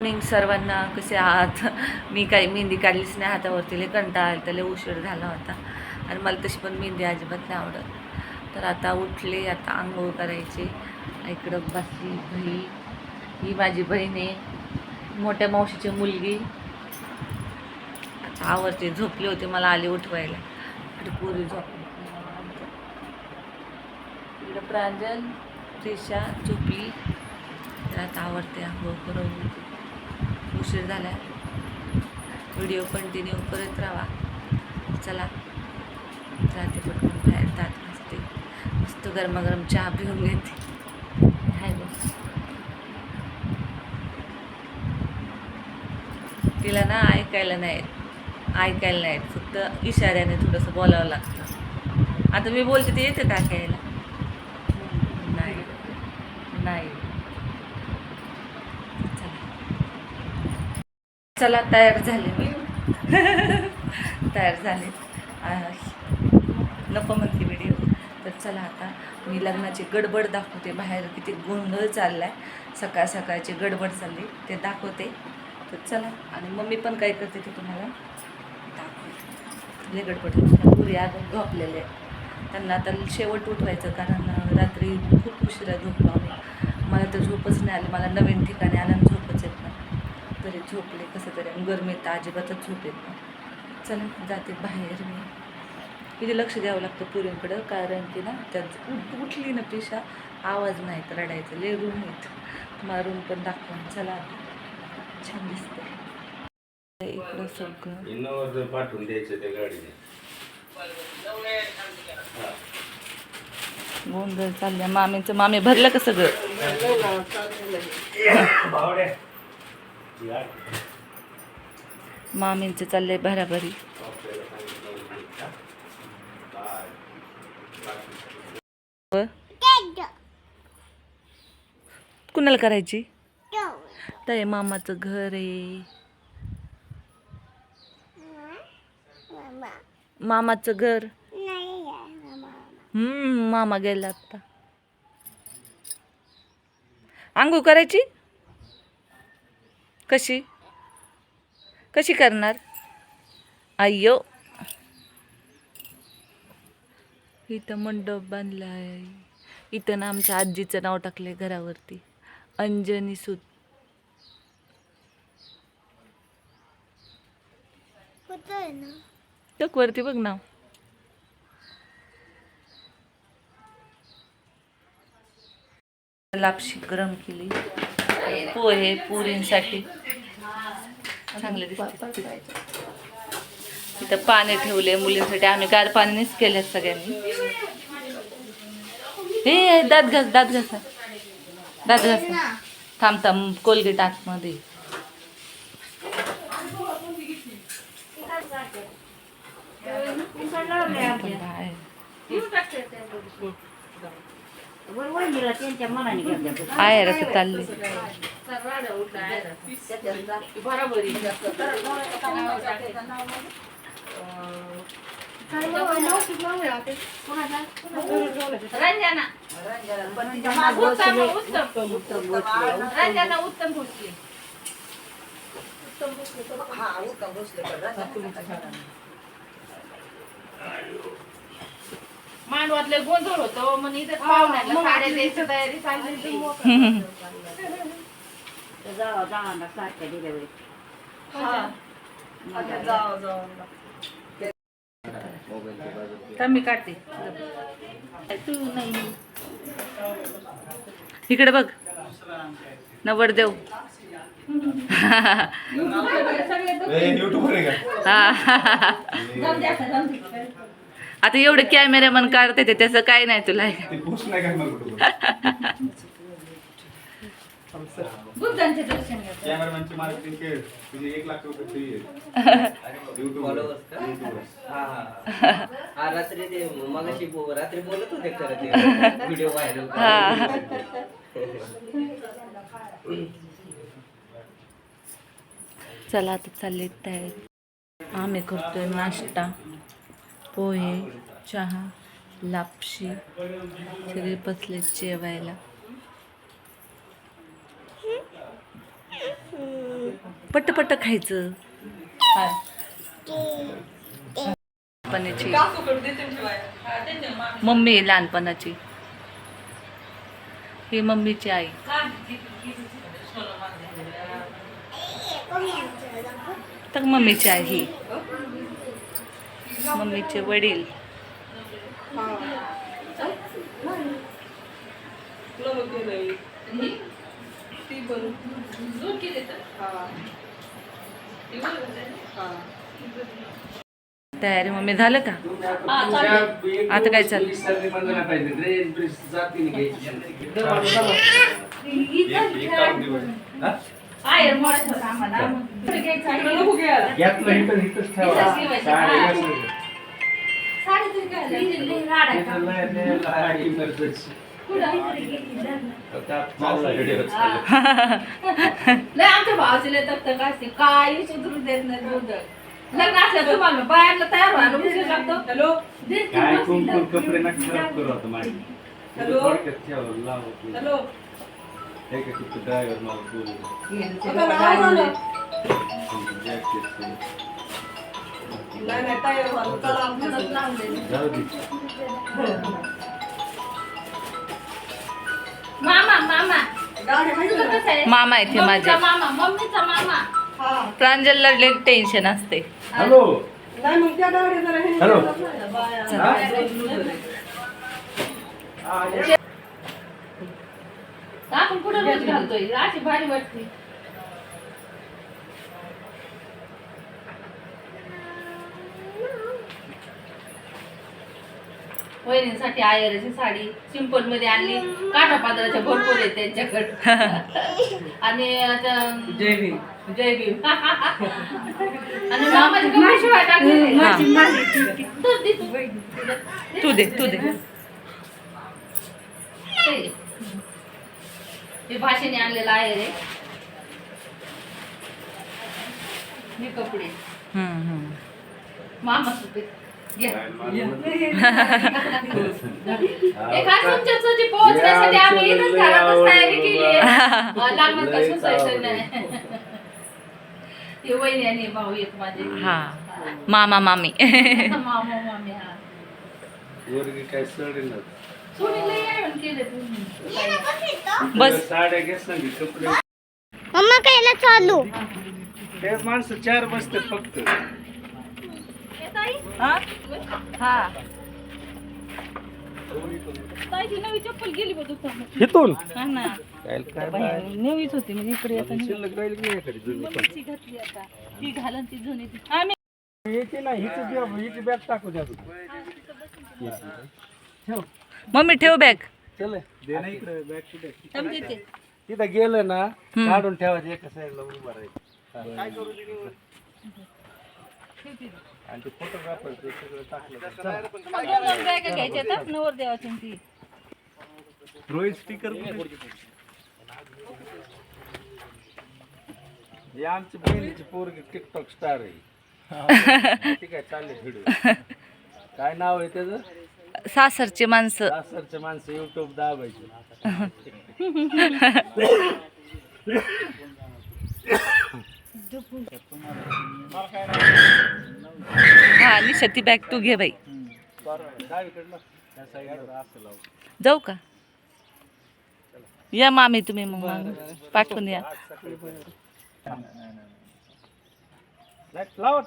Morning सर्वांना कसे आहात? मी काही मेहंदी काढलीच नाही हातावरती लय कंटाळा तर त्याला उशीर झाला होता. आणि मला तशी पण मेहंदी अजिबात नाही आवडत. तर आता उठले आता आंघोळ करायचे. इकडं बसली बहीण. ही माझी बहीण आहे. मोठ्या मावशीची मुलगी. आता आवडते झोपले होते मला आले उठवायला. इकडे पुरी झोपली. इकडं प्रांजल त्रिशा झोपली तर आता आवडते आंघोळ करून. उशीर झाला व्हिडिओ कंटिन्यू करत राहा. चला. जाते पटकन बाहेर दात घासते. मस्त गरमागरम चहा पिऊन घेते. हाय बस तिला ना ऐकायला नाही ऐकायला नाही फक्त इशाऱ्याने थोडंसं बोलावं लागतं. आता मी बोलते ते येते का ऐकायला नाही. नाही चला चला तयार झाले मी. तयार झाले. नको म्हणते व्हिडिओ तर चला आता मी लग्नाची गडबड दाखवते बाहेर किती गोंधळ चाललाय. सकाळ सकाळची गडबड चालली ते दाखवते. तर चला आणि मम्मी पण काय करते ते तुम्हाला दाखवते. लय गडबड पुरी आग झोपलेले त्यांना आता शेवट उठवायचं कारण रात्री खूप उशिरा झोप आम्ही मला तर झोपच नाही आली. मला नवीन ठिकाणी आलं झोपत तरी झोपले कसं तरी. आणि गरमीत तर अजिबातच झोप येत नाही. चला जाते बाहेर मी. किती लक्ष द्यावं लागतं पुरींकडं कारण की ना त्यात उठ उठली ना पिशा आवाज नाही तर रडायचं. लय रूम आहेत. तुम्हाला रूम पण दाखवा चला. छान दिसतं इकडं सगळं. पाठवून द्यायचं त्या गाडीने. गोंधळ चालल्या. मामींचं मामी भरलं का सगळं. मामींचं चाललंय भराभरी. कुणाला करायची? तर मामाचं घर आहे. मामाचं घर. हम्म मामा गेला आता. आंघोळ करायची? कशी? कशी करणार? अय्यो इथं मंडप बांधला आहे इथं ना आमच्या आजीचं नाव टाकलंय घरावरती. अंजनी सुत. टक वरती बघ नाव. लापशी गरम केली. पोहे पुरींसाठी. चांगले दिसते इथं पाणी ठेवले मुलींसाठी. आम्ही गार पाणीच केले सगळ्यांनी. हे दात घास दात घासा. दात घासा. थांब थांब. कोलगेट आतमध्ये. बाहेर. त्यांच्या उत्तम घेतल्या आहे उत्तम ते चालले मांडवातले गोंधळ होतो मग इथं पाहुण्याला साड्या द्यायची तयारी चालली जावा जावा सारख्या दिल्या वेळी तर मी काढते. तू नाही. इकडे बघ. नवरदेव ए, युट्यूबर आहे का? हा. आता एवढे कॅमेरामन काढते ते त्याचं काय नाही तुला. हा हा. हा हा. चला आता चालले तयारी. आम्ही करतोय नाश्ता. पोहे चहा लापशी सगळे बसले जेवायला. पटपट खायचं. लहानपणाची. मम्मी आहे लहानपणाची. ही मम्मीची आई. तर मम्मीची आई ही. मम्मीचे वडील. तयारी मम्मी झालं का? आता काय. कुठे घ्यायचं लय आमच्या भावाचे तक्तक असते. काही सुधरू देत नाही दूध लग्न असलं तुम्हाला बायांना तयार व्हायला उशीर लागतो. हॅलो? काय कुंकू कपडे नका खराब करू आता माझे हॅलो? हॅलो? हे का तिथं ड्रायव्हर मला बोलू? जाऊ दे मामा. मामा तुझं कसं आहे? मामा आहे ते माझे मम्मीचा मामा. मम्मीचा मामा प्रांजलला लई टेन्शन असते. हॅलो. हॅलो. आपण कुठं रोज घालतोय? अशी भारी वाटते. वहिनींसाठी आयराची साडी सिंपलमध्ये आणली काठा पात्राच्या भरपूर आहे त्यांच्याकडे आणि आता जय भीम जय भीम आणि मामाची कपडे शिवाय टाकले. तू दे तू. दे. हे भाषेने आणलेलं आहे रे हे कपडे. मामा सुपे घ्या. खास तुमच्यासाठी पोहोचण्यासाठी आम्ही इथंच घरातच तयारी केली आहे लागणार का सुचायचं नाही ते वहिनी आणि भाऊ एक माझे हा मामा मामी मामा मामी हा वर्गी काय सडेल सोनीला येऊन केले तुम्ही बस साड्या कपडे मम्मा कायला चालू ते माणसं चार बसते फक्त हा हा नवी चप्पल गेली बघ दुकानात. इथून? हा ना. काय काय नवीच होती म्हणजे इकडे येता शिल्लक राहील की एखादी जुनी पण ती घातली आता. ती घालून ती जुनी ती. याची ना हिची द्या हिची बॅग टाकू द्या ठेव. मम्मी ठेव बॅग. चल. दे ना इकडे बॅग कुठे समजे ते. तिथं गेलं ना काढून ठेवायचं एका साईडला उभं राहायचं काय करू आणि ते फोटोग्राफर ते सगळं टाकलं तर चला. मग दोन दोन बॅगा घ्यायच्या आहेत नवर देवाची ती. रोहित स्पीकर हे आमची बहिणीची पोरगी टिकटॉक स्टार आहे. ठीक आहे चालले व्हिडिओ काय नाव आहे त्याचं? सासरची माणसं. सासरचे माणसं युट्यूब दाबायचे. आणि निशा बॅग तू घे बाई. जाऊ का? या मामी तुम्ही मग पाठवून या. लावा